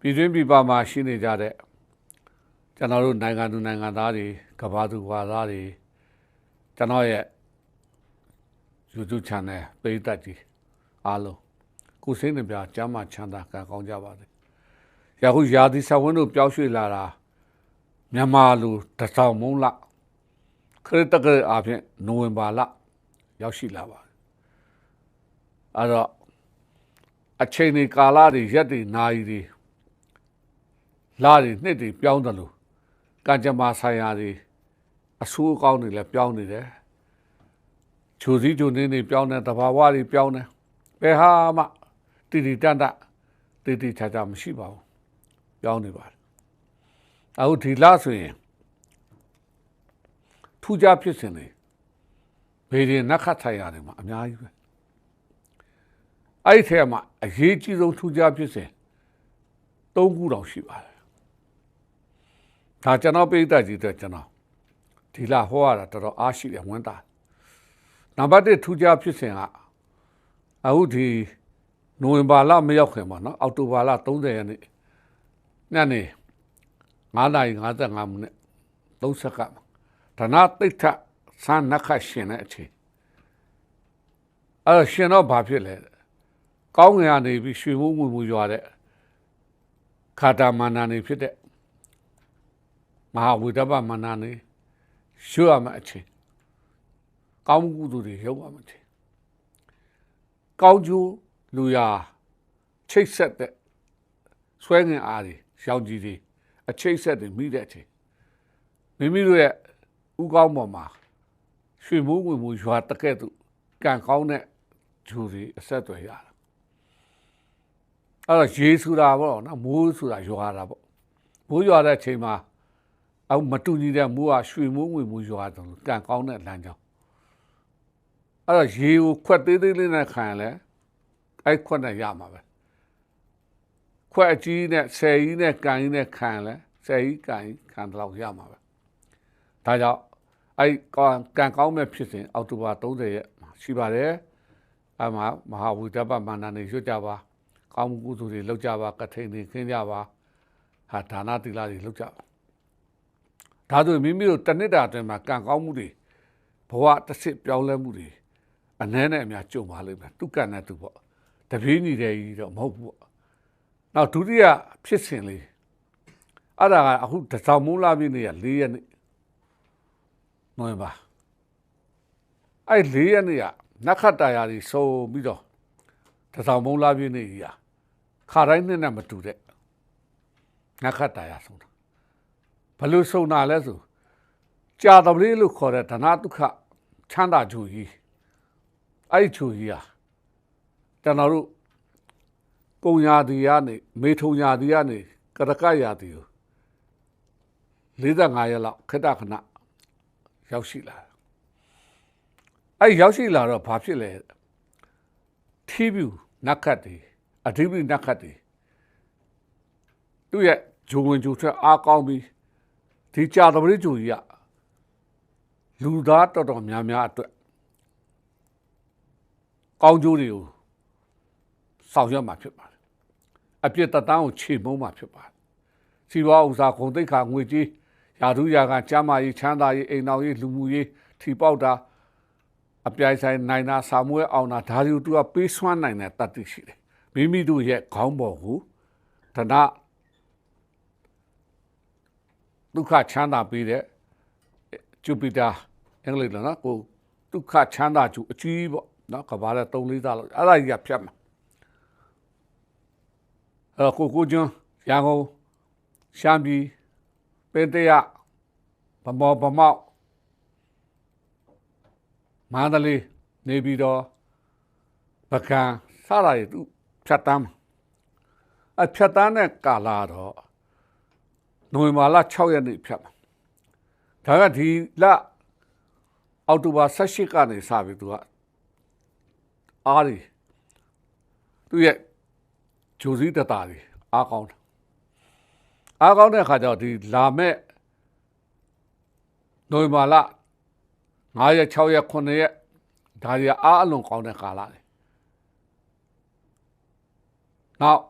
ပြည်တွင်းပြည်ပမှာရှိနေကြတဲ့ကျွန်တော်တို့နိုင်ငံသူနိုင်ငံသားတွေကမ္ဘာသူကမ္ဘာသားတွေကျွန်တော်ရဲ့ YouTube channel ပိတ်သက်ကြီးအားလုံးကိုစိတ်နှပြကျမ်းမာချမ်းသာကံကောင်းကြပါစေ။ယခုရာသီဆဝင်းတို့ပျောက်ရွှေ့လာတာမြန်မာလူတစ်ဆောင်မုံလခရစ်တက္ကရာအဖြစ်နိုဝင်ဘာလရောက်ရှိလာပါတယ်။အဲ့တော့အချိန်ဒီကာလတွေရက်တွေနာရီတွေ လာတွေနှစ်တွေပြောင်းတယ်လို့ကံကြမ္မာဆိုင်ရာတွေအဆိုးအကောင်းတွေလည်းပြောင်းနေတယ်။ချိုစည်းချိုနေနေပြောင်းတယ်တဘာဝတွေပြောင်းတယ်။ဘယ်ဟာမှတီတီတန်တတီတီချာချာမရှိပါဘူး။ပြောင်းနေပါတယ်။အခုဒီလဆိုရင်ထူးခြားဖြစ်စဉ်တွေဘေးရင်နက်ခတ်ထိုင်ရတယ်မှာအများကြီးပဲ။အဲ့ဒီထဲမှာအရေးကြီးဆုံးထူးခြားဖြစ်စဉ်၃ခုတောင်ရှိပါတယ်။ ဒါကျွန်တော်ပိဋကကြီးတဲ့ကျွန်တော်ဒီလဟောရတာတော်တော်အားရှိတယ်ဝန်တာ။နံပါတ်1ထူးခြားဖြစ်စဉ်ကအခုဒီနိုဝင်ဘာလမရောက်ခင်ပါနော်အောက်တိုဘာလ30ရက်နေ့ညနေ9:55မိနစ်30စက္ကန့်ဓနတိတ်ထဆန်းနခတ်ရှင်တဲ့အချိန်အဲ့ရှင်တော့ဘာဖြစ်လဲကောင်းငင်ကနေပြီးရွှေမိုးငွေမူရွာတဲ့ခါတာမန္နာနေဖြစ်တဲ့ မဟာဝိဒဘမန္နာနေရွှေရမယ့်အချိန်ကောင်းမှုသူတွေရောက်ရမယ့်အချိန်ကောင်းကျိုးလူရာချိတ်ဆက်တဲ့ဆွဲငင်အားတွေရောင်ကြီးတွေအချိတ်ဆက်တွေမိတဲ့အချိန်မိမိတို့ရဲ့ဥကောင်းပေါ်မှာရွှေမိုးငွေမိုးရွာတကဲ့သို့ကံကောင်းတဲ့ဂျူတွေအဆက်အသွယ်ရတာအဲ့တော့ရေဆိုတာပေါ့နော်မိုးဆိုတာရွာတာပေါ့မိုးရွာတဲ့အချိန်မှာ အောက်မတူညီတဲ့မိုးကရွှေမိုးငွေမိုးရွာတယ်ကံကောင်းတဲ့လမ်းကြောင်းအဲ့တော့ရေကိုခွက်သေးသေးလေးနဲ့ခံရလဲအဲ့ခွက်နဲ့ရမှာပဲခွက်အကြီးနဲ့ဆယ်ကြီးနဲ့ကန်ကြီးနဲ့ခံလဲဆယ်ကြီးကန်ကြီးခံတော့ရမှာပဲဒါကြောင့်အဲ့ကံကောင်းမဲ့ဖြစ်စဉ်အောက်တိုဘာ30ရက်ရှိပါတယ်အမှမဟာဝိဒပမန္တနေရွတ်ကြပါကောင်းမှုကုသိုလ်တွေလုပ်ကြပါကထိန်တွေခင်းကြပါဟာဒါနတိလာတွေလုပ်ကြပါ ဒါဆိုမိမိတို့တနစ်တာအတွင်းမှာကံကောင်းမှုတွေဘဝတစ်စစ်ပြောင်းလဲမှုတွေအနှဲနဲ့အများကြုံပါလိမ့်မယ်သူကံနဲ့သူပေါ့တပြေးညီတဲ့ကြီးတော့မဟုတ်ဘူးပေါ့နောက်ဒုတိယဖြစ်စဉ်လေးအဲ့ဒါကအခုတစောင်းမုန်းလာပြည့်နေရ၄ရက်နေ့နိုဝင်ဘာအဲ့၄ရက်နေ့ကနက္ခတ္တရာကြီးစုံပြီးတော့တစောင်းမုန်းလာပြည့်နေကြီးอ่ะခါတိုင်းနှစ်နဲ့မတူတဲ့နက္ခတ္တရာဆုံးတာ ဘယ်လိုစုံတာလဲဆိုကြာတပလေးလို့ခေါ်တဲ့ဓနဒုက္ခချမ်းသာကြူကြီးအဲ့ဒီကြူကြီးอ่ะကျွန်တော်တို့ကုံရာတီကနေမေထုံရာတီကနေကရကရာတီကို45ရက်လောက်ခက်တခဏရောက်ရှိလာအဲ့ရောက်ရှိလာတော့ဘာဖြစ်လဲထီးပြူနတ်ခတ်တွေအဓိပ္ပာယ်နတ်ခတ်တွေသူ့ရဲ့ဂျုံဝင်ဂျုံထွက်အားကောင်းပြီး ဒီကြာတပရိဂျူကြီးကလူသားတော်တော်များများအတွက်ကောင်းကျိုးတွေကိုဆောင်ရွက်မှာဖြစ်ပါတယ်အပြစ်တတန်းကိုခြေမုံမှာဖြစ်ပါတယ်စီဝါဥစားဂုံတိတ်ခါငွေကြီးယာဓုယာကကျမ်းမာရေးချမ်းသာရေးအိမ်တော်ရေးလူမှုရေးထီပေါက်တာအပြိုင်ဆိုင်နိုင်တာစာမွေးအောင်တာဒါတွေကိုသူကပေးစွမ်းနိုင်တဲ့တတ်သိရှိတယ်မိမိတို့ရဲ့ခေါင်းပေါ်ကိုတဏ ဒုက္ခချမ်းသာပေးတဲ့ဂျူပီတာအင်္ဂလိပ်လိုနော်ကိုဒုက္ခချမ်းသာကျူအကြီးပေါ့နော်ကဘာလဲ3 4သားလို့အဲ့ဒါကြီးကဖြတ်မှာအဲ့ကိုကိုကျွန်းရန်ကုန်ရှမ်းပြည်ပေတရဗမောဗမောက်မန္တလေးနေပြီးတော့ပကံစလာရသူဖြတ်တမ်းအဖြတ်တမ်းတဲ့ကာလာတော့ နိုဝင်ဘာလ6ရက်နေ့ဖြတ်မှာဒါကဒီလအောက်တိုဘာ18ကနေစပြီးသူကအားရီသူရဲ့ဂျိုစီတတာတွေအားကောင်းတယ်အားကောင်းတဲ့အခါကျတော့ဒီလာမဲ့နိုဝင်ဘာလ9ရက်6ရက်9ရက်ဒါတွေအားအလွန်ကောင်းတဲ့ကာလလေနောက်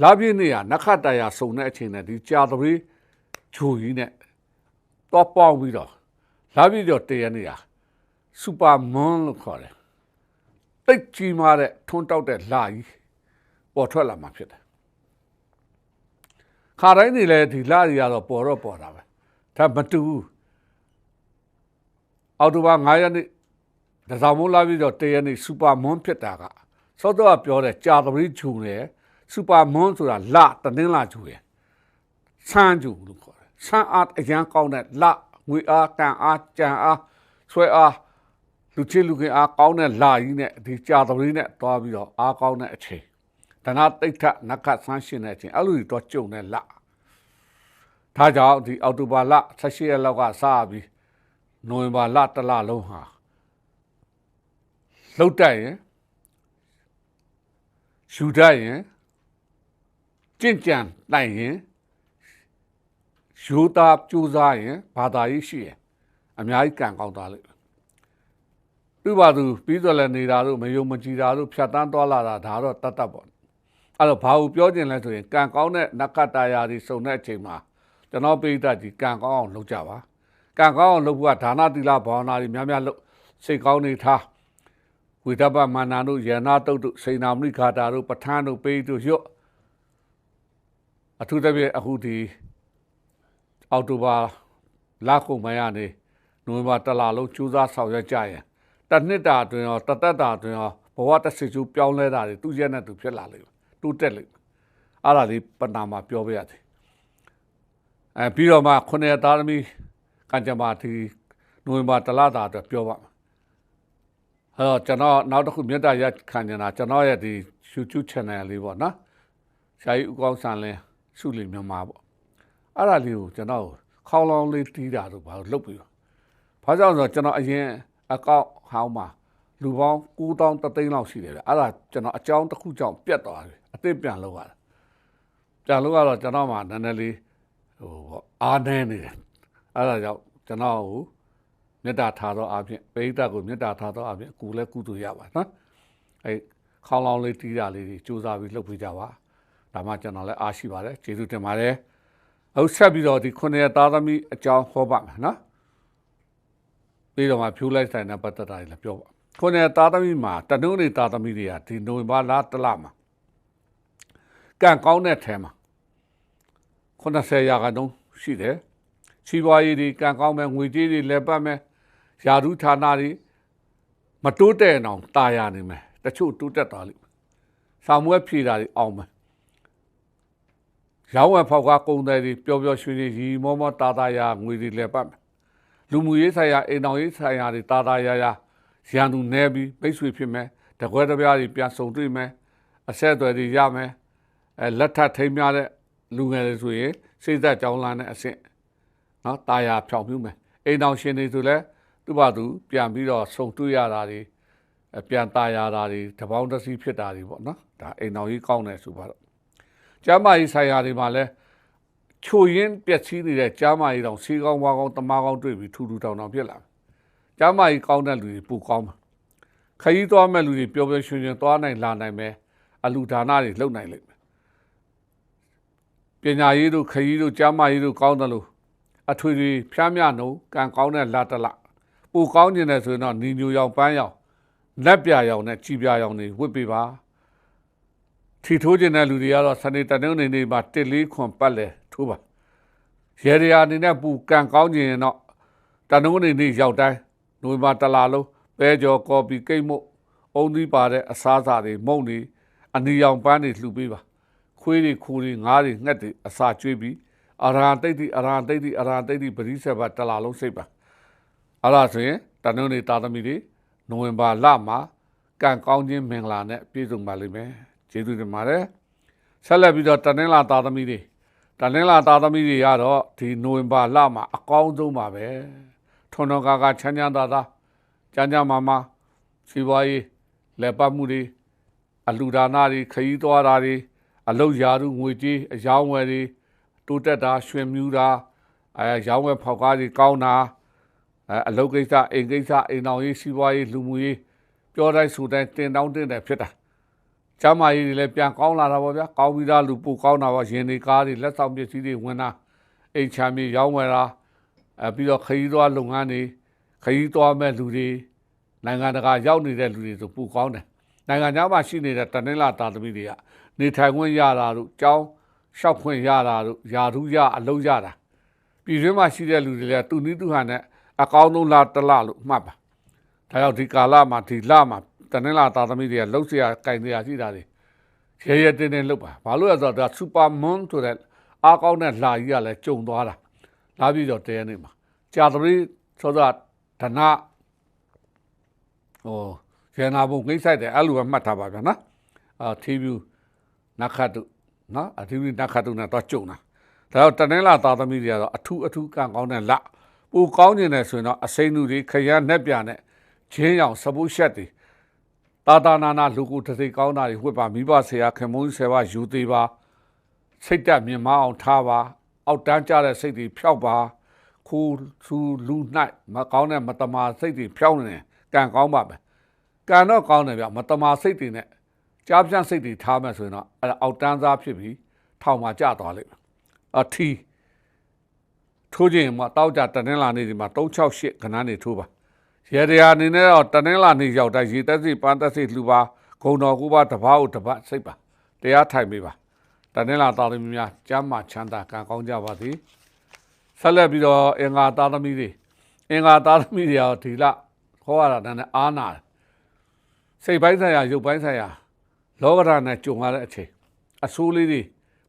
လာပြည့်နေ့ကနခတ်တရာစုံတဲ့အချိန်နဲ့ဒီကြာသပတေးဂျိုကြီးနဲ့တော့ပေါင်းပြီးတော့လာပြည့်တော့တရနေ့ဟာစူပါမွန်လို့ခေါ်တယ်တိတ်ကြီးမားတဲ့ထွန်းတောက်တဲ့လာကြီးပေါ်ထွက်လာမှာဖြစ်တယ်ခါတိုင်းနေလဲဒီလာကြီးကတော့ပေါ်တော့ပေါ်တာပဲဒါမတူဘူးအော်တိုဘာ9ရက်နေ့ဒါဆောင်မိုးလာပြီးတော့တရနေ့စူပါမွန်ဖြစ်တာကစောတော့ပြောတဲ့ကြာသပတေးဂျုံလေ စူပါမွန်ဆိုတာလတနင်္လာဂျုံရယ်ဆန်းဂျုံလို့ခေါ်တယ်ဆန်းအားအရန်ကောင်းတဲ့လငွေအားကံအားကြံအားဆွဲအားလူချစ်လူခင်အားကောင်းတဲ့လာကြီးနဲ့ဒီကြာသပတေးနဲ့တွားပြီးတော့အားကောင်းတဲ့အချိန်တဏှတိတ်ထနက္ခဆန်းရှင်တဲ့အချိန်အဲ့လိုတော့ကြုံတဲ့လဒါကြောင့်ဒီအောက်တိုဘာလ16ရက်လောက်ကစပြီးနိုဝင်ဘာလတစ်လလုံးဟာလှုပ်တက်ရင်ယူတတ်ရင် ကြင့်ကြံနိုင်ရင်ယူသားကြိုးစားရင်ဘာသာရေးရှိရင်အများကြီးကံကောင်းသွားလိမ့်မယ်သူ့ဘာသူပြီးတော့လည်းနေတာတို့မယုံမကြည်တာတို့ဖြတ်တန်းသွားလာတာဒါတော့တတ်တတ်ပေါ့အဲ့တော့ဘာကိုပြောခြင်းလဲဆိုရင်ကံကောင်းတဲ့နက္ခတ္တရာတွေစုံတဲ့အချိန်မှာကျွန်တော်ပိဋကကြီးကံကောင်းအောင်လုပ်ကြပါကံကောင်းအောင်လုပ်ဖို့ကဒါနသီလဘာဝနာတွေများများလုပ်စိတ်ကောင်းနေထားဝိဒပမာနတို့ယန္နာတုတ်တို့စိန်နာမိခါတာတို့ပဋ္ဌာန်းတို့ပိဋတို့ရွတ် အထူးသဖြင့်အခုဒီအောက်တိုဘာလကုန်မရနေနိုဝင်ဘာတလလုံးကျူးစားဆောင်ရွက်ကြရင်တစ်နှစ်တာအတွင်းရောတစ်သက်တာအတွင်းရောဘဝတစ်စိကျူးပြောင်းလဲတာတွေသူ့ရဲ့နဲ့သူဖြစ်လာလိမ့်မယ်တူးတက်လိမ့်မယ်အဲ့ဒါလေးပဏာမှာပြောပြရတယ်အဲပြီးတော့မှခုနှစ်သားသမီးကံကြမ္မာဒီနိုဝင်ဘာတလတာအတွက်ပြောပါမယ်အဲ့တော့ကျွန်တော်နောက်တစ်ခုမြတ်တာရခံနေတာကျွန်တော်ရဲ့ဒီ YouTube channel လေးပေါ့နော်ဆရာကြီးဦးကောင်းဆန်လင်း စုလီမြန်မာပေါ့အဲ့ဒါလေးကိုကျွန်တော်ခေါင်းလောင်းလေးတီးတာတို့ဘာလို့လုပ်ပြီးတော့ဘာကြောင့်ဆိုတော့ကျွန်တော်အရင်အကောင့်ဟောင်းမှာလူပေါင်း9000တသိန်းလောက်ရှိတယ်ဗျအဲ့ဒါကျွန်တော်အကြောင်းတစ်ခုကြောင့်ပြတ်သွားတယ်အသစ်ပြန်လုပ်ရတယ်ပြန်လုပ်ရတော့ကျွန်တော်မှနည်းနည်းလေးဟိုပေါ့အားနေနေတယ်အဲ့ဒါကြောင့်ကျွန်တော်ကိုမေတ္တာထားတော့အပြင်ပိဋကကိုမေတ္တာထားတော့အပြင်ကိုလည်းကုသိုလ်ရပါနော်အဲခေါင်းလောင်းလေးတီးတာလေးကြီးစူးစမ်းပြီးလုပ်ပေးကြပါ ဒါမှကျွန်တော်လည်းအားရှိပါတယ်ကျေးဇူးတင်ပါတယ်အခုဆက်ပြီးတော့ဒီခုနှစ်ရက်သားသမီးအကြောင်းဟောပါမယ်နော်ပြီးတော့မှဖြူလိုက်ဆိုင်တဲ့ပတ်သက်တာတွေလည်းပြောပါခုနှစ်ရက်သားသမီးမှာတနုံးတွေသားသမီးတွေကဒီနိုဝင်ဘာလတလမှာကံကောင်းတဲ့ထဲမှာ90ရာခိုင်နှုန်းရှိတယ်စီးပွားရေးတွေကံကောင်းမဲ့ငွေကြေးတွေလည်းပတ်မဲ့ယာရုဌာနတွေမတိုးတဲ့အောင်တာယာနေမယ်တချို့တိုးတက်သွားလိမ့်မယ်။ဆောင်မွဲဖြေတာတွေအောင်မယ် ရောင်းဝယ်ဖောက်ကကုန်တယ်တွေပျော်ပျော်ရွှင်ရွှင်ရီမောမောတာတာယာငွေတွေလည်းပတ်မယ်လူမှုရေးဆိုင်ရာအိမ်တော်ရေးဆိုင်ရာတွေတာတာယာယာရန်သူနဲပြီးပိတ်ဆွေဖြစ်မယ်တကွဲတပြားတွေပြန်ဆုံတွေ့မယ်အဆက်အသွယ်တွေရမယ်အဲလက်ထပ်ထိမ်းများတဲ့လူငယ်တွေဆိုရင်စိတ်သက်ကြောင်းလာတဲ့အဆင့်နော်တာယာဖြောင်ပြူးမယ်အိမ်တော်ရှင်တွေဆိုလည်းသူ့ဘာသူပြန်ပြီးတော့ဆုံတွေ့ရတာတွေပြန်တာယာတာတွေတပေါင်းတစည်းဖြစ်တာတွေပေါ့နော်ဒါအိမ်တော်ကြီးကောင်းတယ်ဆိုပါတော့ ကျမ်းမာရေးဆိုင်ရာတွေမှာလည်းချိုရင်းပျက်စီးနေတဲ့ကျမ်းမာရေးတောင်စီကောင်းဝါကောင်းတမားကောင်းတွေ့ပြီးထူထူထောင်ထောင်ဖြစ်လာတယ်ကျမ်းမာရေးကောင်းတဲ့လူတွေပူကောင်းမှာခရီးသွားမဲ့လူတွေပျော်ပျော်ရွှင်ရွှင်သွားနိုင်လာနိုင်မယ်အလူဒါနတွေလုပ်နိုင်လိမ့်မယ်ပညာရေးတို့ခရီးတို့ကျမ်းမာရေးတို့ကောင်းတယ်လို့အထွေထွေဖျားမြနှုံကံကောင်းတဲ့လာတလပူကောင်းကျင်တယ်ဆိုရင်တော့နီညိုရောင်ပန်းရောင်လက်ပြရောင်နဲ့ကြည်ပြရောင်တွေဝစ်ပေးပါ ထီထိုးကျင်တဲ့လူတွေကတော့စနေတနင်္ဂနွေနေ့မှာတစ်လေးခွန်ပတ်လဲထိုးပါရေရရာအနေနဲ့ပူကံကောင်းကျင်ရင်တော့တနင်္ဂနွေနေ့ရောက်တိုင်းနိုဝင်ဘာတလာလုံးပဲကြော်ကော်ပီကိတ်မုတ်အုံသီးပါတဲ့အစားအစာတွေမုန့်တွေအနီရောင်ပန်းတွေလှူပေးပါခွေးတွေခူတွေငါးတွေငှက်တွေအစာကျွေးပြီးအရာတိတ်တိအရာတိတ်တိအရာတိတ်တိပရိစ္ဆေဘတလာလုံးစိတ်ပါအဲ့ဒါဆိုရင်တနင်္ဂနွေတာသမီတွေနိုဝင်ဘာလမှာကံကောင်းခြင်းမင်္ဂလာနဲ့ပြည့်စုံပါလိမ့်မယ် ကျေးဇူးတင်ပါတယ်ဆက်လက်ပြီးတော့တနင်္လာတာသမီတွေတနင်္လာတာသမီတွေကတော့ဒီနိုဝင်ဘာလမှာအကောင်းဆုံးပါပဲထွန်းတော်ကာကချမ်းချမ်းသာသာကြမ်းကြမ်းမာမာစီပွားရေးလက်ပတ်မှုတွေအလူဒါနာတွေခရီးသွားတာတွေအလုတ်ရာထူးငွေကြေးအယောင်းဝယ်တွေတိုးတက်တာရွှင်မြူးတာအဲရောင်းဝယ်ဖောက်ကားတွေကောင်းတာအဲအလုတ်ကိစ္စအိမ်ကိစ္စအိမ်တော်ရေးစီးပွားရေးလူမှုရေးပြောတိုင်းဆိုတိုင်းတင်တောင်းတင်တယ်ဖြစ်တာ ကျမ်းမာရေးတွေလည်းပြန်ကောင်းလာတာပေါ့ဗျာကောင်းပြီးသားလူပိုကောင်းတာပေါ့ရင်တွေကားတွေလက်ဆောင်ပစ္စည်းတွေဝင်တာအိမ်ချမ်းမြေရောင်းဝယ်တာအဲပြီးတော့ခရီးသွားလုပ်ငန်းတွေခရီးသွားမဲ့လူတွေနိုင်ငံတကာရောက်နေတဲ့လူတွေဆိုပိုကောင်းတယ်နိုင်ငံခြားမှာရှိနေတဲ့တနင်္လာတာသမီတွေကနေထိုင်ခွင့်ရတာတို့ကြောင်းလျှောက်ခွင့်ရတာတို့ယာထူးရအလုပ်ရတာပြည်တွင်းမှာရှိတဲ့လူတွေလည်းသူနည်းသူဟန်နဲ့အကောင်းဆုံးလားတစ်လလို့မှတ်ပါဒါကြောင့်ဒီကာလမှာဒီလမှာ တနင်္လာတာသမီတွေကလှုပ်เสียကင်စရာရှိတာတွေရဲရဲတင်းတင်းလှုပ်ပါဘာလို့လဲဆိုတော့ဒါစူပါမွန်ဆိုတဲ့အားကောင်းတဲ့လာကြီးကလည်းကြုံသွားတာလာပြီးတော့တဲနေမှာကြာသမီးဆိုတော့ဓနဟိုကျေနာဘုံကိစ္စတဲ့အဲ့လိုပဲမှတ်ထားပါဗျာနော်အာတီဗီနခတ်တုနော်အတီဗီနခတ်တုနဲ့တော့ကြုံတာဒါတော့တနင်္လာသားသမီးတွေကတော့အထူးအထူးကံကောင်းတဲ့လပူကောင်းနေတယ်ဆိုရင်တော့အစိမ့်သူတွေခရမ်းနဲ့ပြနဲ့ချင်းရောင်စပုတ်ရှက်တွေ တာတာနာနာလူကိုတစ်စိတ်ကောင်းတာတွေဝှက်ပါမိဘဆရာခင်မုန်းဆယ်ပါယူသေးပါစိတ်တက်မြင်မအောင်ထားပါအောက်တန်းကြတဲ့စိတ်တွေဖြောက်ပါခူဆူလူ၌မကောင်းတဲ့မတမာစိတ်တွေဖြောက်နေတယ်ကံကောင်းပါပဲကံတော့ကောင်းတယ်ဗျမတမာစိတ်တွေနဲ့ကြားပြန့်စိတ်တွေထားမယ်ဆိုရင်တော့အဲ့ဒါအောက်တန်းသားဖြစ်ပြီးထောင်မှာကျသွားလိမ့်မယ်အထီးထိုးခြင်းမှာတောက်ကြတနင်္လာနေ့ဒီမှာ368ခဏနေထိုးပါ ရေတရာအနေနဲ့တော့တနင်္လာနေ့ရောက်တိုင်းရေတက်စီပန်းတက်စီလှူပါဂုံတော်ကူပါတပားကိုတပတ်စိတ်ပါတရားထိုင်ပေးပါတနင်္လာသားသမီးများကျမ်းမာချမ်းသာကံကောင်းကြပါသည်ဆက်လက်ပြီးတော့အင်္ဂါသားသမီးတွေအင်္ဂါသားသမီးတွေရောဒီလခေါ်ရတာတန်းနဲ့အားနာတယ်စိတ်ပိုင်းဆိုင်ရာရုပ်ပိုင်းဆိုင်ရာလောကဓာတ်နဲ့ကြုံရတဲ့အချိန်အဆိုးလေးတွေ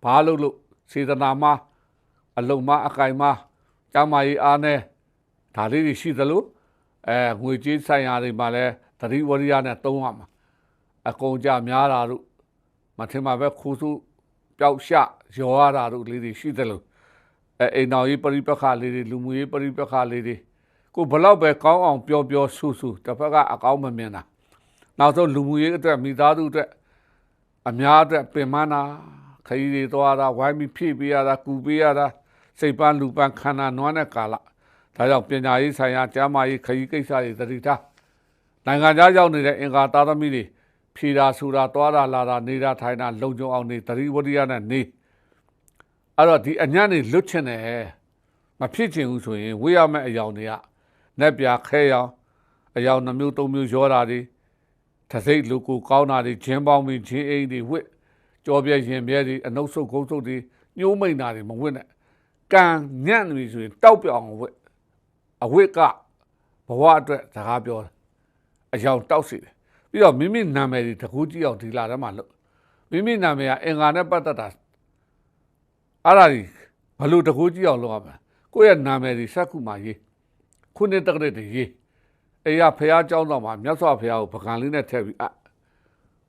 ဘာလို့လို့စေတနာမအလုံမအကင်မကျမ်းမာရေးအားနဲ့ဒါလေးတွေရှိသလို အဲငွေကြေးဆိုင်ရာတွေမှာလည်းသတိဝရိယနဲ့သုံးရမှာအကုန်ကြများတာတို့မထင်မှာပဲခိုးစုပျောက်ရှရောရတာတို့လေးတွေရှိသလိုအဲအိမ်တော်ကြီးပရိပက္ခလေးတွေလူမှုရေးပရိပက္ခလေးတွေကိုဘလောက်ပဲကောင်းအောင်ပြောပြောဆူဆူတစ်ဖက်ကအကောင်းမမြင်တာနောက်ဆုံးလူမှုရေးအတွက်မိသားစုအတွက်အများအတွက်ပင်မနာခရီးတွေသွားတာဝိုင်းပြီးဖြည့်ပေးရတာကူပေးရတာစိတ်ပန်းလူပန်းခန္ဓာနွမ်းတဲ့ကာလ ဒါကြောင့်ပညာရေးဆိုင်ရာကျမ်းမာရေးခရီးကိစ္စတွေသတိထားနိုင်ငံခြားရောက်နေတဲ့အင်္ဂါသားသမီးတွေဖြေတာဆိုတာသွားတာလာတာနေတာထိုင်တာလုံခြုံအောင်နေသတိဝရိယနဲ့နေအဲ့တော့ဒီအညံ့နေလွတ်ချင်တယ်မဖြစ်ချင်ဘူးဆိုရင်ဝေးရမယ့်အယောင်တွေကနက်ပြခဲရောင်အယောင်နှမျိုးသုံးမျိုးရောတာတွေတစိမ့်လူကိုကောင်းတာတွေဂျင်းပေါင်းပြီးဂျင်းအိမ်တွေဝစ်ကြောပြရင်ပြဲတွေအနှုတ်ဆုပ်ခုံးဆုပ်တွေညှိုးမိန်တာတွေမဝစ်နဲ့ကံညံ့နေပြီဆိုရင်တောက်ပြောင်ဝစ် အဝစ်ကဘဝအတွက်စကားပြောတယ်အယောင်တောက်စီတယ်ပြီးတော့မိမိနာမည်တွေတကူကြည့်အောင်ဒီလာထဲမှာလို့မိမိနာမည်ကအင်္ဂါနဲ့ပတ်သက်တာအဲ့ဒါကြီးဘလို့တကူကြည့်အောင်လုပ်ရမလဲကိုယ့်ရဲ့နာမည်တွေစက္ခုမှာရေးခုနှစ်တက္ကရာတွေရေးအေးရဖះเจ้าတော်မှာမြတ်စွာဘုရားကိုပကံလေးနဲ့ထည့်ပြီးအ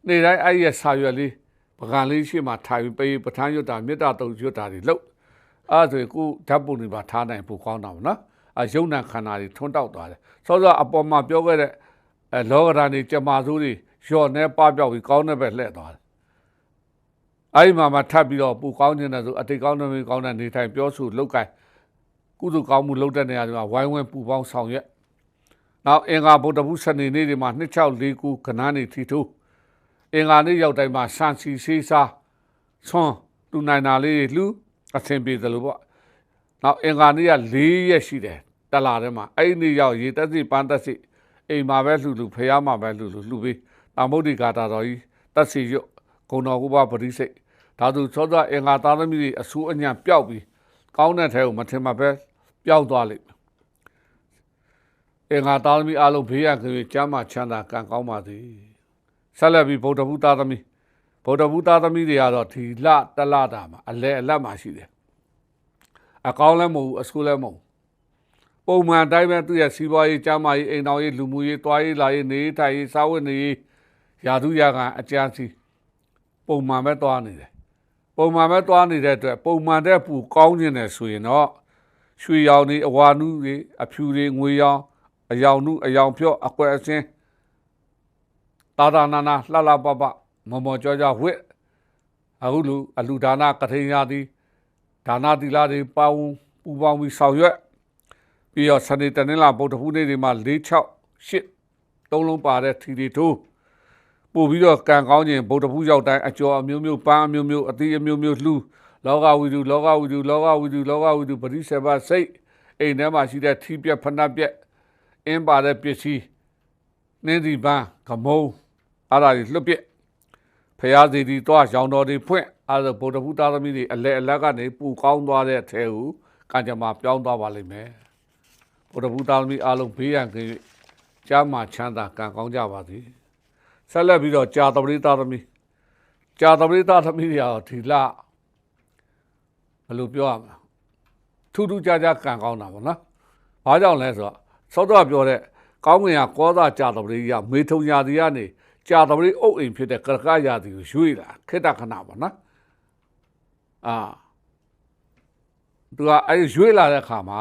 နေတိုင်းအဲ့ရဲ့ဆာရွက်လေးပကံလေးရှိမှထိုင်ပြီးပေးပဋ္ဌာန်းရွတ်တာမေတ္တာတုံရွတ်တာတွေလုပ်အဲ့ဒါဆိုကိုဓာတ်ပုံတွေပါထားနိုင်ပိုကောင်းတာပေါ့နော်အ ယုံနာခန္ဓာတွေထွန်းတောက်သွားတယ်စောစောအပေါ်မှာပြောခဲ့တဲ့အဲလောကဓာတ်တွေကြမာစိုးတွေလျှော့နေပပြောက်ပြီးကောင်းတဲ့ဘက်လှည့်သွားတယ်အဲ့ဒီမှာမှထပ်ပြီးတော့ပူကောင်းနေတဲ့ဆိုအတိတ်ကောင်းတဲ့မေကောင်းတဲ့နေထိုင်ပြောဆိုလောက်ကင်ကုသကောင်းမှုလုပ်တဲ့နေရာတွေမှာဝိုင်းဝန်းပူပေါင်းဆောင်ရွက်နောက်အင်္ဂါဗုဒ္ဓဘုစနေနေ့တွေမှာ2649ခုခဏနေထီထိုးအင်္ဂါနေ့ရောက်တိုင်းမှာစံစီစေးစားဆွန်တူနိုင်တာလေးလှူအဆင်ပြေတယ်လို့ပေါ့ နောက်အင်္ဂါနေ့က၄ရက်ရှိတယ်တလာထဲမှာအဲ့ဒီနေ့ရောက်ရေတက်စီပန်းတက်စီအိမ်မှာပဲလှူလှူဖះမှာပဲလှူလှူလှူပြီးတာမုဒ္ဒိကာတာတော်ကြီးတက်စီရွတ်ဂုံတော်ကုဘပရိစိတ်ဒါသူသောသောအင်္ဂါသားသမီးတွေအဆူအညံပျောက်ပြီးကောင်းတဲ့ထဲကိုမထင်မှပဲပျောက်သွားလိမ့်မယ်အင်္ဂါသားသမီးအလုံးဘေးရန်ခင်ကျမ်းမာချမ်းသာကံကောင်းပါစေဆက်လက်ပြီးဗုဒ္ဓဘုသားသမီးဗုဒ္ဓဘုသားသမီးတွေကတော့ဒီလတလတာမှာအလဲအလတ်မှာရှိတယ် အကောင်းလည်းမဟုတ်ဘူးအဆိုးလည်းမဟုတ်ပုံမှန်တိုင်းပဲသူ့ရဲ့စီးပွားရေးကျန်းမာရေးအိမ်တော်ရေးလူမှုရေးတွားရေးလာရေးနေထိုင်ရေးစားဝတ်နေရေးယာတုယာကန်အကြမ်းစီပုံမှန်ပဲတွားနေတယ်ပုံမှန်ပဲတွားနေတဲ့အတွက်ပုံမှန်တဲ့ပူကောင်းခြင်းနဲ့ဆိုရင်တော့ရွှေရောင်တွေအဝါနုတွေအဖြူတွေငွေရောင်အယောင်နုအယောင်ဖြော့အကွက်အစင်းတာတာနာနာလှလှပပမမောကြောကြောဝစ်အခုလူအလူဒါနာကထိန်ရာသည် ဒါနာတိလာတွေပေါင်းပူပေါင်းပြီးဆောင်ရွက်ပြီးတော့စနေတနင်္လာဗုဒ္ဓဟူးနေ့တွေမှာ4 6 8သုံးလုံးပါတဲ့ထီတီထိုးပပို့ပြီးတော့ကံကောင်းခြင်းဗုဒ္ဓဖူးရောက်တိုင်းအကျော်အမျိုးမျိုးပန်းအမျိုးမျိုးအသီးအမျိုးမျိုးလှူလောကဝိတုလောကဝိတုလောကဝိတုလောကဝိတုပရိစ္ဆေဘစိတ်အိမ်ထဲမှာရှိတဲ့ထီးပြက်ဖဏပြက်အင်းပါတဲ့ပစ္စည်းနင်းဒီပန်းကမုံအဲ့ဒါတွေလွတ်ပြက် ဖရာစီတီတော့ရောင်တော်တွေဖွင့်အဲ့ဒါဗုဒ္ဓဖူးသားသမီးတွေအလဲအလက်ကနေပူကောင်းသွားတဲ့အထဲကိုကံကြမ္မာပြောင်းသွားပါလိမ့်မယ်ဗုဒ္ဓဖူးသားသမီးအားလုံးဘေးရန်ကင်း၍ကြားမှာချမ်းသာကံကောင်းကြပါသည်ဆက်လက်ပြီးတော့ကြာတပရိသားသမီးကြာတပရိသားသမီးတွေရောဒီလဘယ်လိုပြောရမလဲထူးထူးခြားခြားကံကောင်းတာပေါ့နော်။ဘာကြောင့်လဲဆိုတော့စောတော့ပြောတဲ့ကောင်းငင်ကကောသာကြာတပရိရမေထုံရာဒီကနေ ကြာတပရိအုပ်အိမ်ဖြစ်တဲ့ကရကရာဒီကိုရွေ့လာခေတ္တခဏပေါ့နော်။အာသူကအဲရွေ့လာတဲ့အခါမှာ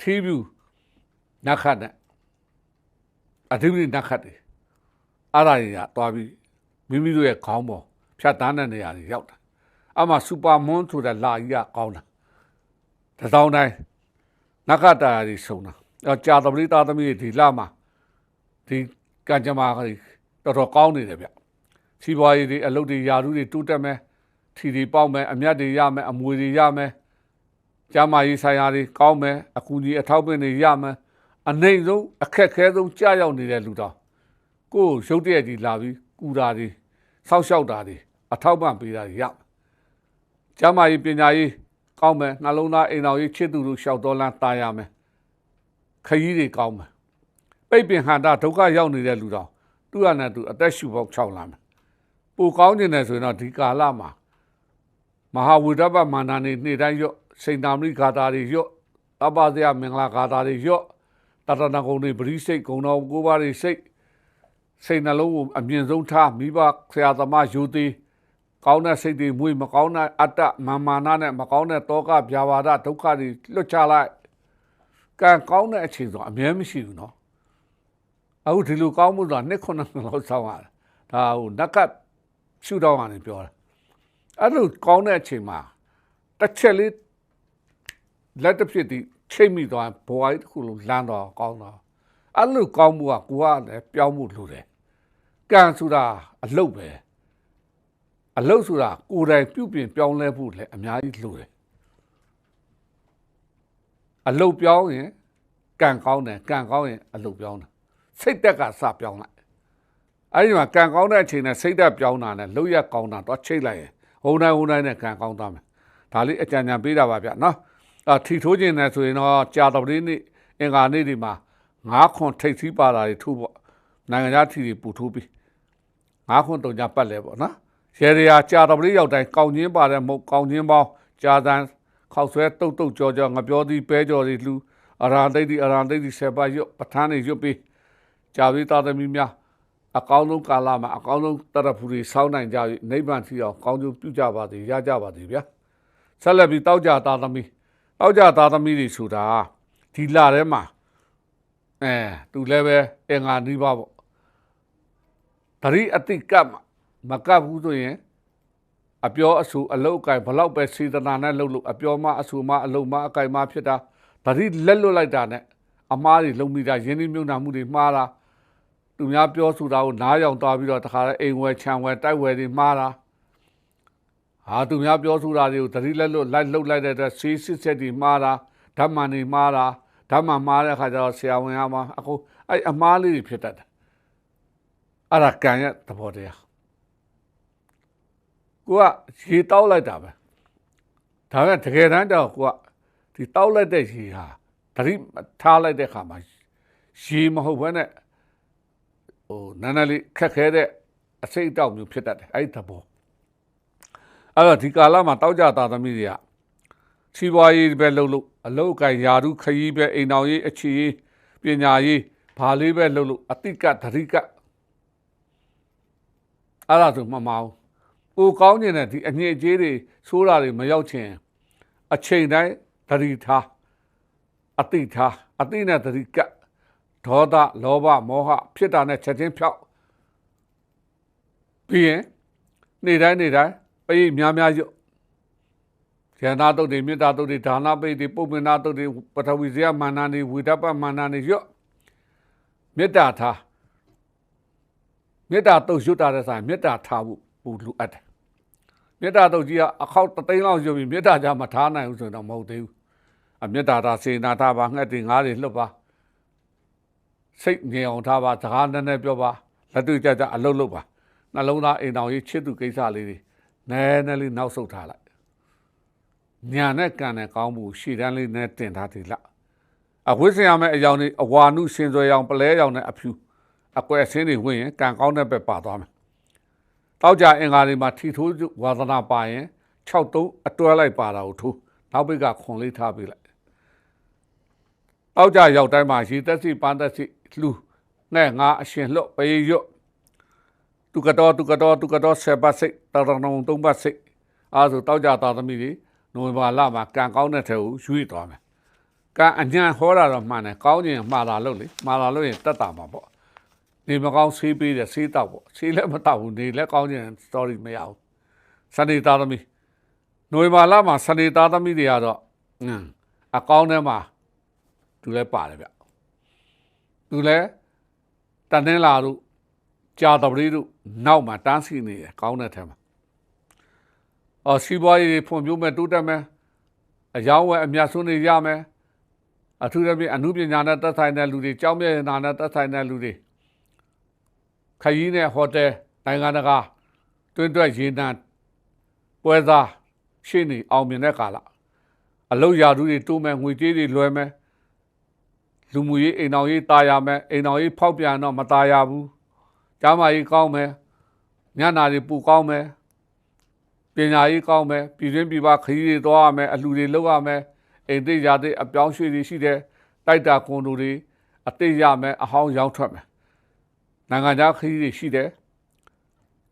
ထီးပြူနတ်ခတ်နဲ့အဓိပတိနတ်ခတ်တွေအဲ့ဒါတွေကတွားပြီးမိမိတို့ရဲ့ခေါင်းပေါ်ဖြတ်တန်းတဲ့နေရာတွေရောက်တာအမှစူပါမွန်ဆိုတဲ့လာကြီးကကောင်းတာတစ်တောင်းတိုင်းနတ်ခတ်တာတွေစုံတာအဲကြာတပရိသားသမီးတွေဒီလာမှာဒီကံကြမ္မာတွေ တော်တော်ကောင်းနေတယ်ဗျစီးပွားရေးတွေအလုပ်တွေယာရုတွေတိုးတက်မယ်ထီတွေပေါက်မယ်အမြတ်တွေရမယ်အမွေတွေရမယ်ကျမ်းမာရေးဆိုင်ရာတွေကောင်းမယ်အကူကြီးအထောက်ပံ့တွေရမယ်အနေဆုံးအခက်ခဲဆုံးကြာရောက်နေတဲ့လူတော်ကိုယ်ရုပ်တရက်ကြီးလာပြီးကူတာတွေဆောက်ရှောက်တာတွေအထောက်ပံ့ပေးတာတွေရကျမ်းမာရေးပညာရေးကောင်းမယ်နှလုံးသားအိမ်တော်ရေးချစ်သူတို့ရှောက်တော်လန်းတာရမယ်ခရီးတွေကောင်းမယ်ပိတ်ပင်ဟန္တာဒုက္ခရောက်နေတဲ့လူတော် သူ့ရနဲ့သူအသက်ရှူပေါက်6လမ်းမယ်ပူကောင်းနေတယ်ဆိုရင်တော့ဒီကာလမှာမဟာဝိဒ္ဓဘမန္တန်နေနေ့တိုင်းရော့စိန်တာမရိဂါတာတွေရော့အပ္ပဇယမင်္ဂလာဂါတာတွေရော့တတနာကုံတွေပရိစိတ်ဂုံတော်ကိုးပါးတွေစိတ်စိတ်နှလုံးကိုအမြင့်ဆုံးထားမိဘဆရာသမားယူသည်ကောင်းတဲ့စိတ်တွေမွေးမကောင်းတဲ့အတ္တမာမာနနဲ့မကောင်းတဲ့တောကဗျာပါဒဒုက္ခတွေလွတ်ချလိုက်ကံကောင်းတဲ့အချိန်ဆိုအမြဲမရှိဘူးနော် အခုဒီလိုကောင်းမှုဆိုတာနှစ်ခုနှစ်လောက်ဆောင်းရတယ်ဒါဟိုနက်ကရှုတော့ကနေပြောတာအဲ့လိုကောင်းတဲ့အချိန်မှာတစ်ချက်လေးလက်တစ်ဖြစ်ဒီချိတ်မိသွားဘဝကြီးတစ်ခုလုံးလမ်းတော့ကောင်းတော့အဲ့လိုကောင်းမှုကကိုကလည်းပြောင်းမှုလိုတယ်ကံဆိုတာအလုတ်ပဲအလုတ်ဆိုတာကိုယ်တိုင်ပြုပြင်ပြောင်းလဲဖို့လည်းအများကြီးလိုတယ်အလုတ်ပြောင်းရင်ကံကောင်းတယ်ကံကောင်းရင်အလုတ်ပြောင်းတယ် စိတ်တက်ကစပြောင်းလိုက်အဲဒီမှာကံကောင်းတဲ့အချိန်နဲ့စိတ်တက်ပြောင်းတာနဲ့လှုပ်ရက်ကောင်းတာတော့ချိတ်လိုက်ရင်ဟိုတိုင်းဟိုတိုင်းနဲ့ကံကောင်းသွားမယ်ဒါလေးအကြံဉာဏ်ပေးတာပါဗျနော်အာထီထိုးခြင်းနဲ့ဆိုရင်တော့ကြာတော်လေးနေ့အင်္ဂါနေ့ဒီမှာငါးခွန်ထိတ်သီးပါတာတွေထိုးပေါ့နိုင်ငံခြားထီတွေပူထိုးပြီးငါးခွန်တုံကြပတ်လဲပေါ့နော်ရေရရာကြာတော်လေးရောက်တိုင်းကောင်းချင်းပါတဲ့မုတ်ကောင်းချင်းပေါင်းကြာတန်းခောက်ဆွဲတုတ်တုတ်ကြောကြောငပြောသည်ပဲကြော်သည်လှူအရာတိတ်ဒီအရာတိတ်ဒီဆေပါရွတ်ပဋ္ဌာန်းတွေရွတ်ပြီး ကြာပြီးသားသမီးများအကောင်းဆုံးကာလမှာအကောင်းဆုံးတရဖူတွေစောင်းနိုင်ကြပြီးနိဗ္ဗာန်ထီအောင်ကောင်းကျိုးပြုကြပါစေရကြပါစေဗျာဆက်လက်ပြီးတောက်ကြသားသမီးတောက်ကြသားသမီးတွေဆိုတာဒီလထဲမှာအဲသူလည်းပဲအင်္ဂါနိဗ္ဗာန်ပေါ့တရိအတိကတ်မကပ်ဘူးဆိုရင်အပြောအဆူအလုတ်အကင်ဘလောက်ပဲစေတနာနဲ့လှုပ်လို့အပြောမအဆူမအလုတ်မအကင်မဖြစ်တာတရိလက်လွတ်လိုက်တာနဲ့အမားတွေလုံမိတာရင်းနှီးမြုပ်နှံမှုတွေမှားတာ သူများပြောဆိုတာကိုနားယောင်သွားပြီးတော့တခါလဲအိမ်ဝယ်ခြံဝယ်တိုက်ဝယ်တွေမှားတာဟာသူများပြောဆိုတာတွေကိုတတိလက်လွတ်လိုက်လှုပ်လိုက်တဲ့အတွက်ဆေးစစ်ဆက်တွေမှားတာဓမ္မန်တွေမှားတာဓမ္မမှားတဲ့အခါကျတော့ဆရာဝန်ကမှအခုအဲ့အမားလေးတွေဖြစ်တတ်တယ်အဲ့ဒါကံရဲ့သဘောတရားကိုကရေတောက်လိုက်တာပဲဒါပေမဲ့တကယ်တမ်းတော့ကိုကဒီတောက်လိုက်တဲ့ရေဟာတတိထားလိုက်တဲ့ခါမှာရေမဟုတ်ဘဲနဲ့ ဟိုနန်းနလေးခက်ခဲတဲ့အစိတ်အတောက်မျိုးဖြစ်တတ်တယ်အဲ့ဒီသဘောအဲ့တော့ဒီကာလမှာတောက်ကြတာသမီးတွေကစီးပွားရေးပဲလုပ်လို့အလုတ်ကိုင်ယာရုခရီးပဲအိမ်တော်ရေးအခြေရေးပညာရေးဘာလေးပဲလုပ်လို့အတိကဓရိကအဲ့ဒါဆိုမှမအောင်ကိုကောင်းနေတဲ့ဒီအညစ်အကြေးတွေဆိုးတာတွေမရောက်ချင်အချိန်တိုင်းဓရိထားအတိထားအတိနဲ့ဓရိက ဒေါသလောဘမောဟဖြစ်တာနဲ့ချက်ချင်းဖြောက်ပြီးရင်နေ့တိုင်းနေ့တိုင်းပိများများရွတ်ရဏတုတ်တွေမေတ္တာတုတ်တွေဒါနပိတ်တွေပုပ္ပနာတုတ်တွေပထဝီဇယမာနတွေဝိဒပမာနတွေရွတ်မေတ္တာထားမမေတ္တာတုတ်ရွတ်တာတဲ့ဆိုင်မေတ္တာထားဖို့ပူလူအပ်တယ်မေတ္တာတုတ်ကြီးကအခောက်တသိန်းလောက်ရွတ်ပြီးမေတ္တာကြမထားနိုင်ဘူးဆိုတော့မဟုတ်သေးဘူးအမေတ္တာသာစေနာထားပါငှက်တွေငားတွေလှုပ်ပါ စိတ်ငြိမ်အောင်ထားပါစကားနည်းနည်းပြောပါလက်တွေ့ကြကြအလုပ်လုပ်ပါနှလုံးသားအိမ်တော်ကြီးချစ်သူကိစ္စလေးတွေနည်းနည်းလေးနောက်ဆုတ်ထားလိုက်ညာနဲ့ကံနဲ့ကောင်းမှုရှည်တန်းလေးနဲ့တင်ထားသေးလားအဝိဇ္ဇာမဲ့အယောင်တွေအဝါနုရှင်စွဲရောင်ပလဲရောင်နဲ့အဖြူအကွယ်အစင်းတွေဝင်ရင်ကံကောင်းတဲ့ဘက်ပါသွားမယ်တောက်ကြအင်္ဂါတွေမှာထီထိုးဝါသနာပါရင်6တုံးအတွဲလိုက်ပါတာကိုထိုးနောက်ဘက်ကခွန်လေးထားပေးလိုက်တောက်ကြရောက်တိုင်းမှာရေသက်စီပန်းသက်စီ လှူနဲ့ငါအရှင်လွတ်ပေးရွတ်သူကတော့သူကတော့သူကတော့ဆယ်ပတ်စိတ်တရဏုံသုံးပတ်စိတ်အားဆိုတောက်ကြသားသမီးတွေနိုဝင်ဘာလမှာကံကောင်းတဲ့ထဲကိုရွေ့သွားမယ်ကံအညံဟောတာတော့မှန်တယ်ကောင်းခြင်းမှားတာလို့လေမှားတာလို့ရင်တက်တာမှာပေါ့နေမကောင်းဆေးပေးတယ်ဆေးတောက်ပေါ့ဆေးလည်းမတောက်ဘူးနေလည်းကောင်းခြင်း story မရဘူးစနေသားသမီးနိုဝင်ဘာလမှာစနေသားသမီးတွေကတော့အင်းအကောင်းထဲမှာသူလည်းပါတယ်ဗျ သူလည်းတန်တင်းလာတို့ကြာတပတိတို့နောက်မှာတန်းစီနေတယ်ကောင်းတဲ့ထဲမှာအော်စီးပွားရေးဖွံ့ဖြိုးမဲ့တိုးတက်မဲ့အယောင်းဝယ်အမြတ်ဆုံးနေရမယ်အထူးသဖြင့်အမှုပညာနဲ့သက်ဆိုင်တဲ့လူတွေကြောင်းမြတ်နာနဲ့သက်ဆိုင်တဲ့လူတွေခရီးနဲ့ဟိုတယ်နိုင်ငံတကာတွင်းတွက်ရေနံပွဲစားရှင်းနေအောင်မြင်တဲ့ကာလအလုတ်ရာထူးတွေတိုးမဲ့ငွေကြေးတွေလွှဲမဲ့ လူမှုရေးအိမ်တော်ရေးတာယာမယ်အိမ်တော်ရေးဖောက်ပြန်တော့မတာယာဘူးကျမ်းမာရေးကောင်းမယ်ညနာတွေပူကောင်းမယ်ပညာရေးကောင်းမယ်ပြည်တွင်းပြည်ပခရီးတွေသွားရမယ်အလှူတွေလုပ်ရမယ်အိမ်သိရာသိအပြောင်းရွှေ့တွေရှိတဲ့တိုက်တာကွန်ဒိုတွေအသိရမယ်အဟောင်းရောင်းထွက်မယ်နိုင်ငံခြားခရီးတွေရှိတယ်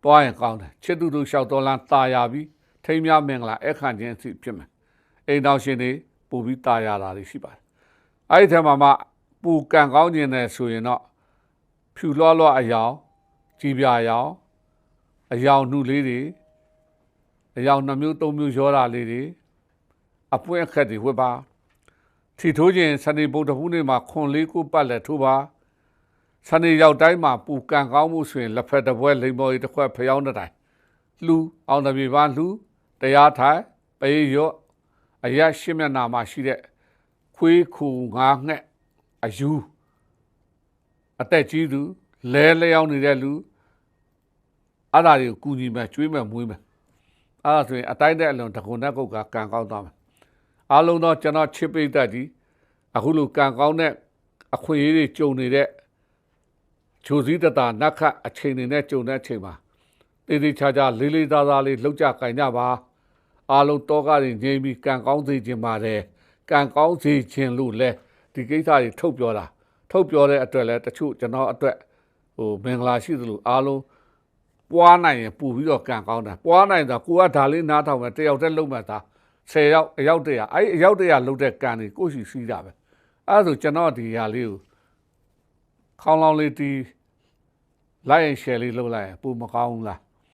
သွားရင်ကောင်းတယ်ချစ်သူတို့လျှောက်တော်လန်းတာယာပြီးထိမ်းများမင်္ဂလာအခန့်ခြင်းအစီဖြစ်မယ်အိမ်တော်ရှင်တွေပို့ပြီးတာယာတာတွေရှိပါတယ်အဲ့ဒီထဲမှာမှ ပူကံကောင်းခြင်းနဲ့ဆိုရင်တော့ဖြူလွှားလွှားအယောင်ကြည်ပြာယောင်အယောင်နှုလေးတွေအယောင်နှမျိုးသုံးမျိုးရောတာလေးတွေအပွင့်အခက်တွေဝတ်ပါထီထိုးခြင်းစနေဗုဒ္ဓဟူးနေ့မှာခွန်လေးကိုပတ်လက်ထိုးပါစနေရောက်တိုင်းမှာပူကံကောင်းမှုဆိုရင်လက်ဖက်တစ်ပွဲလိမ်မော်ရီတစ်ခွက်ဖျောင်းတဲ့တိုင်လှူအောင်တပြေပါလှူတရားထိုင်ပေးရော့အရရှိမျက်နာမှာရှိတဲ့ခွေးခူငါးငှက် အယူအသက်ကြီးသူလဲလျောင်းနေတဲ့လူအဲ့ဒါတွေကိုကူညီမယ်ကျွေးမယ်မွေးမယ်အဲ့ဒါဆိုရင်အတိုင်းတဲ့အလွန်တကုံနဲ့ကုတ်ကကံကောင်းသွားမယ်အားလုံးတော့ကျွန်တော်ချစ်ပိတ်သက်ကြီးအခုလိုကံကောင်းတဲ့အခွင့်အရေးတွေကြုံနေတဲ့ချိုစည်းတတာနတ်ခတ်အချိန်တွေနဲ့ကြုံတဲ့အချိန်မှာတေးသေးချာချာလေးလေးသားသားလေးလှုပ်ကြကင်ကြပါအားလုံးတောကတွေငြိမ်းပြီးကံကောင်းစေခြင်းပါတယ်ကံကောင်းစေခြင်းလို့လဲ ဒီကိစ္စတွေထုတ်ပြောတာထုတ်ပြောတဲ့အတွက်လဲတချို့ကျွန်တော်အတွက်ဟိုမင်္ဂလာရှိသလိုအားလုံးပွားနိုင်ရင်ပူပြီးတော့ကံကောင်းတာပွားနိုင်တာကိုကဒါလေးနားထောင်မယ်တယောက်တည်းလုံးမှသာ10ယောက်အယောက်တရာအဲ့အယောက်တရာလုံးတဲ့ကံတွေကိုရှိစီးတာပဲအဲ့ဒါဆိုကျွန်တော်ဒီဟာလေးကိုခေါင်းလောင်းလေးတီးလိုက်ရင် share လေးလုပ်လိုက်ရင်ပူမကောင်းဘူးလား